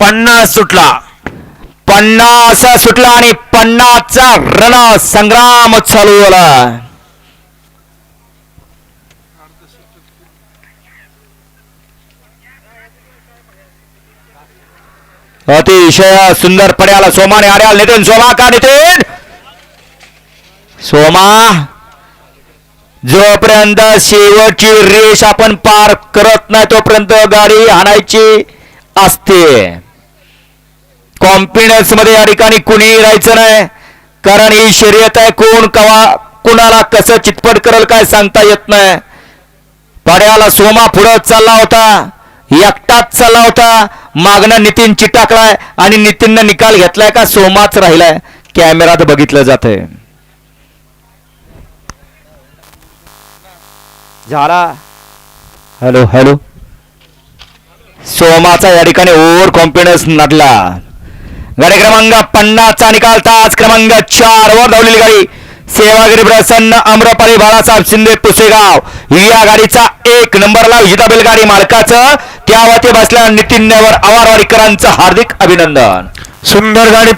पन्नास सुटला. पन्नास सुटला आणि पन्नासचा रण संग्राम चालू झाला. अतिशय सुंदर पड्याला सोमाने आर्याल नितीन सोमा का नितीन? सोमा जोपर्यंत शेवटची रेष आपण पार करत नाही तोपर्यंत गाडी आणायची असते. कॉन्फिडन्समध्ये या ठिकाणी कुणी राहायचं नाही. कारण ही शर्यत आहे कोण कवा कुणाला कसं चितपट करल काय सांगता येत नाही. पड्याला सोमा पुढं चालला होता एकटाच चालला होता. मागणं नितीन चिटाकलाय आणि नितीननं निकाल घेतलाय का सोमाच राहिलाय. कॅमेरात बघितलं जातंय. झाला. Hello hello. सोमाचा या ठिकाणी ओव्हर कॉन्फिडन्स नडला. गाडी क्रमांक पन्नासचा निकाल तास क्रमांक चार वर धावलेली गाडी. सेवागिरी प्रसन्न अम्रपाली बाळासाहेब शिंदे पुसेगाव. या गाडीचा एक नंबरला विजेता बैलगाडी मालकाचं. त्यावरती बसल्या नितीन नेवर आवारवाडीकरांचं हार्दिक अभिनंदन. सुंदर गाडी